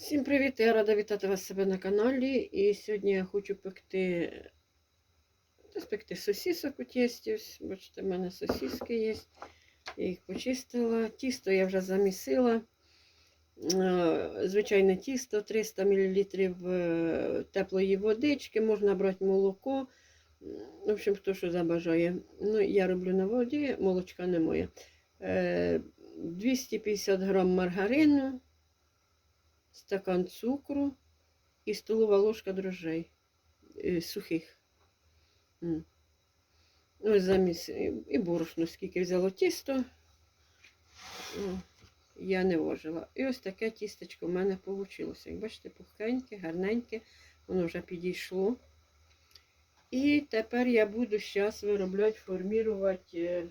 Всім привіт! Я рада вітати вас себе на каналі. І сьогодні я хочу пекти, та спекти сосісок у тісті. Бачите, в мене сосіски є. Я їх почистила. Тісто я вже замісила. Е, Звичайне тісто 300 мл е, теплої водички, можна брати молоко. В общем, хто що забажає. Ну, я роблю на воді, молочка немає. Е, 250 грам маргарину стакан цукру і столова ложка дрожжей е, сухих. Ось замість і борошно, скільки взяло тісто, я не вожила. І ось таке тістечко в мене вийшло. Як бачите, пухкеньке, гарненьке, воно вже підійшло. І тепер я буду зараз виробляти, формувати е,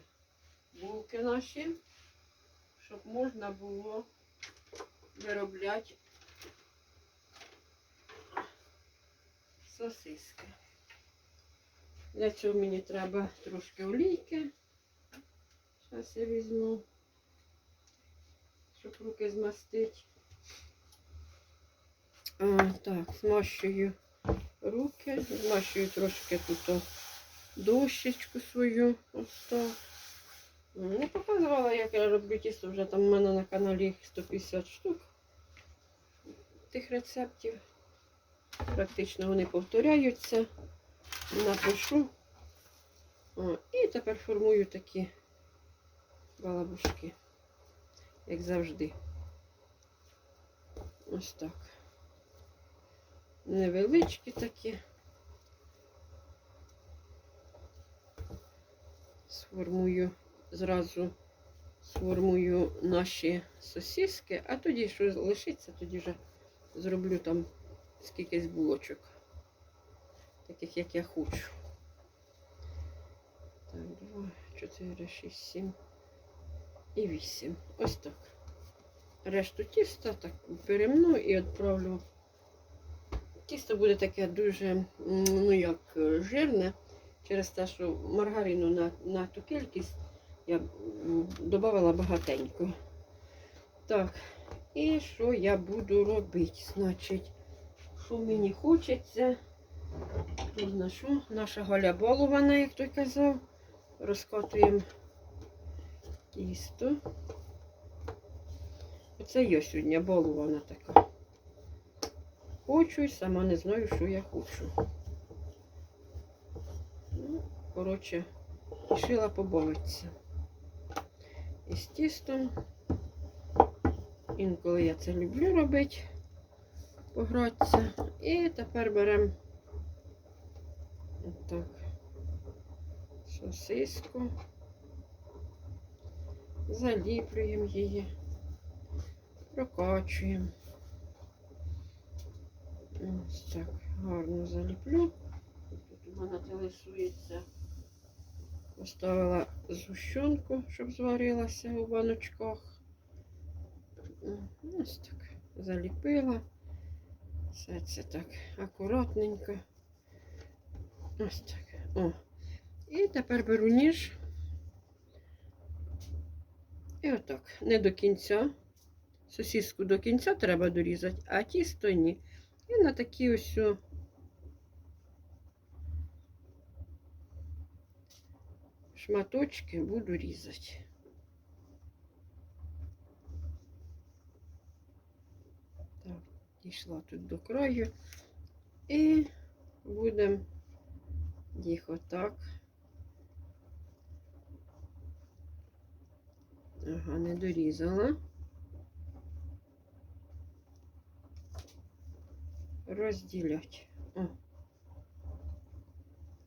булки наші, щоб можна було виробляти сосиски. Для цього мені треба трошки олійки. Зараз я візьму, щоб руки змастити. Так, змащую руки, змащую трошки тут дощечку свою. Ось так. Не показувала, як я роблю тісто, вже там в мене на каналі 150 штук тих рецептів. Практично вони повторяються. Напишу. О, і тепер формую такі балабушки, як завжди. Ось так. Невеличкі такі. Сформую зразу сформую наші сосиски, а тоді, що лишиться, тоді вже зроблю там скількись булочок. Таких, як я хочу. Так, 2, 4, 6, 7 і 8. Ось так. Решту тіста так перемну і відправлю. Тісто буде таке дуже, ну як, е, жирне, через те, що маргарину на, на ту кількість я додавала багатенько. Так, і що я буду робити? Значить, що мені хочеться, то на що? Наша Галя балована, як той казав. Розкатуємо тісто. Оце я сьогодні балована така. Хочу і сама не знаю, що я хочу. Ну, коротше, рішила побавитися. Із тістом. Інколи я це люблю робити, погратися. І тепер беремо отак сосиску, заліплюємо її, прокачуємо. Ось так гарно заліплю. Тут у мене телесується. Поставила згущенку, щоб зварилася у баночках. Ось так заліпила. Все це так акуратненько. Ось так. О. І тепер беру ніж. І отак. Не до кінця. Сосиску до кінця треба дорізати, а тісто ні. І на такі ось шматочки буду різати. Так, дійшла тут до краю. І будемо їх отак. Ага, не дорізала. Розділять. О.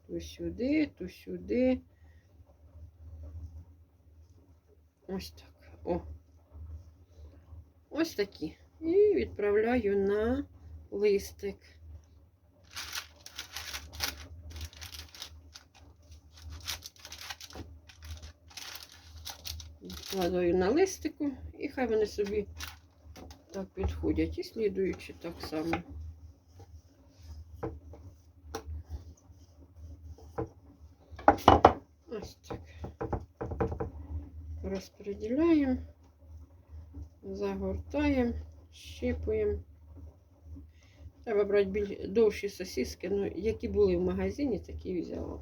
То сюди, то сюди. Ось так. О. Ось такі. І відправляю на листик. Вкладаю на листику і хай вони собі так підходять. І слідуючи так само. Ось так. Розподіляємо, загортаємо, щипуємо. Треба брати довші сосиски. Ну, які були в магазині, такі і взяла.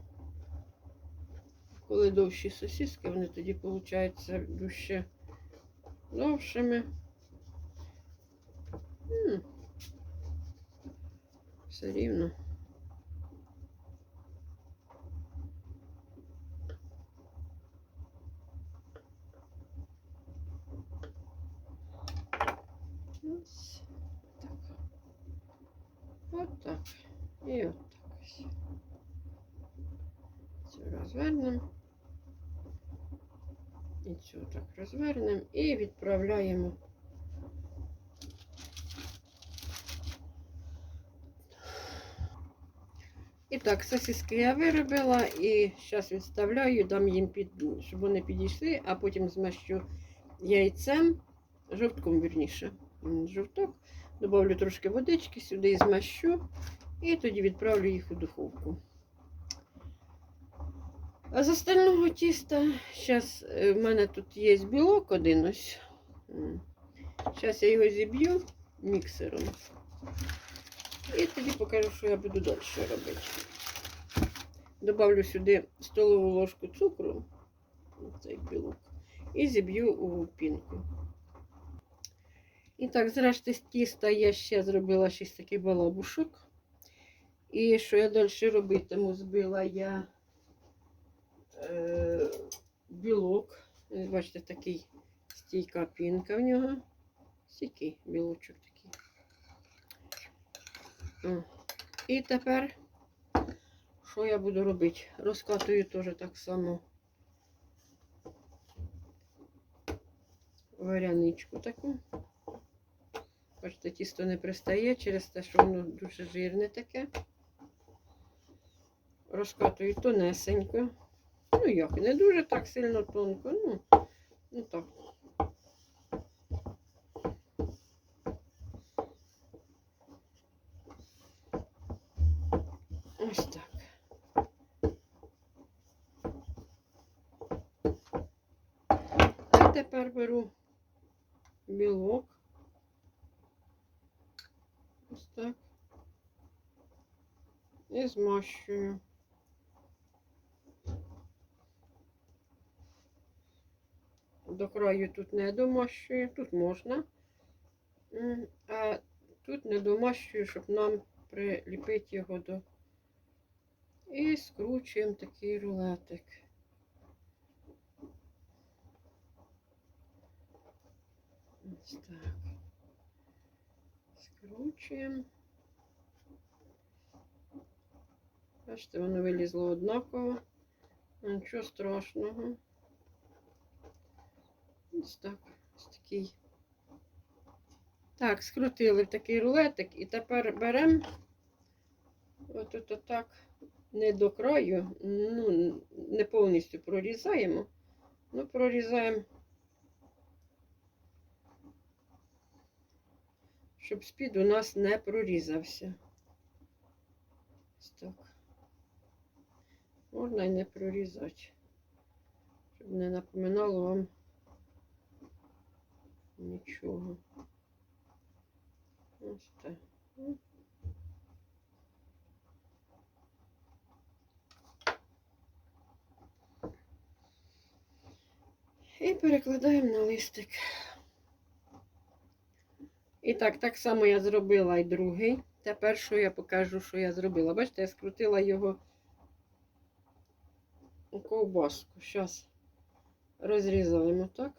Коли довші сосиски, вони тоді, виходить, дужче довшими. М. Все рівно. Ось так. От так. І от так ось. Цю розвернемо. І цю так розвернемо і відправляємо. І так, сосиски я виробила і зараз відставляю, дам їм під, щоб вони підійшли, а потім змащу яйцем, жовтком вірніше. Жовток, добавлю трошки водички сюди змащу, і тоді відправлю їх у духовку. А з остального тіста, зараз в мене тут є білок один ось. Зараз я його зіб'ю міксером. І тоді покажу, що я буду далі робити. Добавлю сюди столову ложку цукру, цей білок, і зіб'ю у пінку. І так, зрешти з тіста я ще зробила шість таких балабушок. І що я далі робитиму? Збила я е, білок. Бачите, такий стійка пінка в нього. Стійкий білочок такий. О. І тепер, що я буду робити? Розкатую теж так само варяничку таку. Бачите, тісто не пристає через те, що воно дуже жирне таке. Розкатую тонесенько. Ну як, не дуже так сильно тонко. Ну, ну так. Ось так. А тепер беру білок. Ось так. І змащую. До краю тут не домащую, тут можна. А тут не домащую, щоб нам приліпити його до. І скручуємо такий рулетик. Ось так. Скручуємо. Бачите, воно вилізло однаково. Нічого страшного. Ось так. Ось такий. Так, скрутили в такий рулетик і тепер беремо отут отак не до краю, ну, не повністю прорізаємо, ну прорізаємо, щоб спід у нас не прорізався. Ось так. Можна і не прорізати, щоб не напоминало вам нічого. Ось так. І перекладаємо на листик. І так, так само я зробила і другий. Тепер що я покажу, що я зробила. Бачите, я скрутила його ковбаску. Зараз розрізаємо так.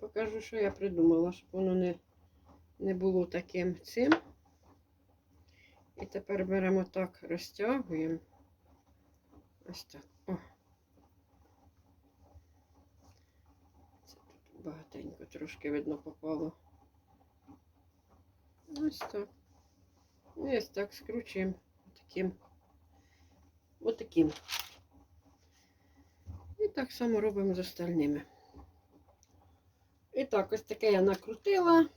Покажу, що я придумала, щоб воно не, не було таким цим. І тепер беремо так, розтягуємо. Ось так. О. Це тут багатенько трошки видно попало. Ось так. І ось так скручуємо таким. Отаким. І так само робимо з остальними. І так, ось таке я накрутила.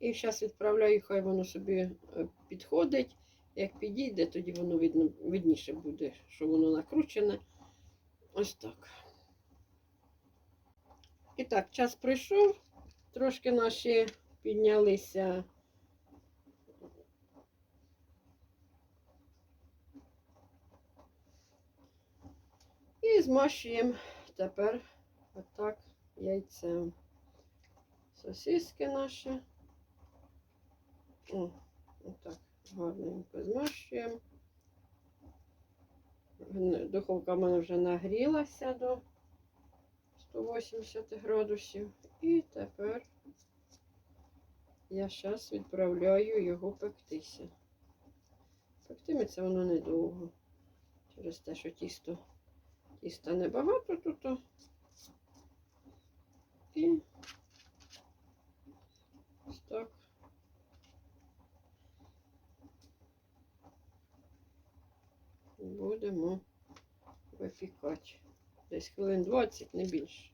І зараз відправляю, хай воно собі е, підходить. Як підійде, тоді воно видно, видніше буде, що воно накручене. Ось так. І так, час прийшов. трошки наші піднялися. І змащуємо тепер отак яйцем. Сосиски наші. О, отак гарненько змащуємо. Духовка в мене вже нагрілася до 180 градусів. І тепер я зараз відправляю його пектися. Пектиметься воно недовго. Через те, що тісто, тіста небагато тут. І ось так. Будемо випікати. Десь хвилин 20, не більше.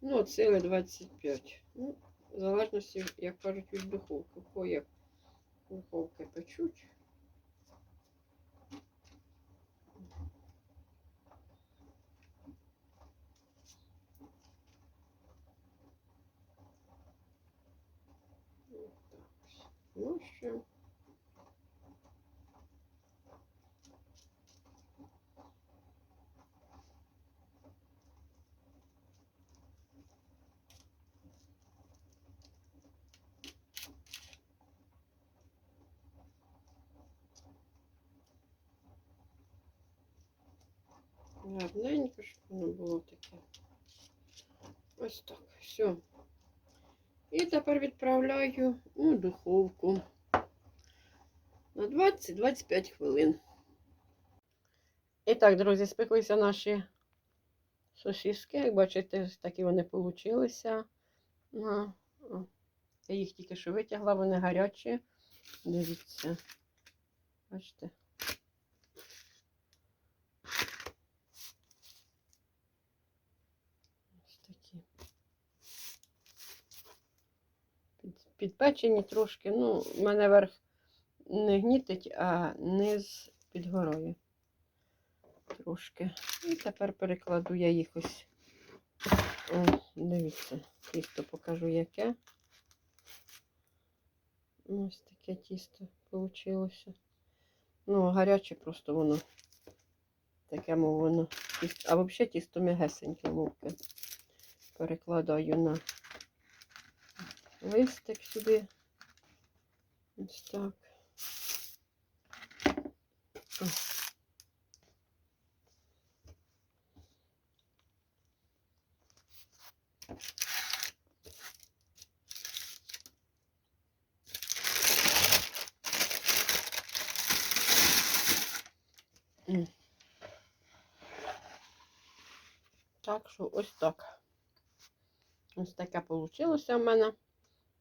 Ну, от сили 25. Ну, в залежності, як кажуть, від духовки. Кого як духовки печуть. Що. Гарненько, щоб воно було таке. Ось так. Все. І тепер відправляю у духовку на 20-25 хвилин. І так, друзі, спеклися наші сосиски. Як бачите, такі вони получилися. Я їх тільки що витягла, вони гарячі. Дивіться. Бачите. Ось такі. Під, підпечені трошки. Ну, в мене верх не гнітить, а низ підгорає. Трошки. І тепер перекладу я їх ось. О, дивіться, тісто покажу яке. Ось таке тісто вийшло. Ну, гаряче просто воно. Таке, мов воно. А взагалі тісто м'ягесеньке мовки. Перекладаю на листик сюди. Ось так. Так що ось так. Ось таке вийшло в мене.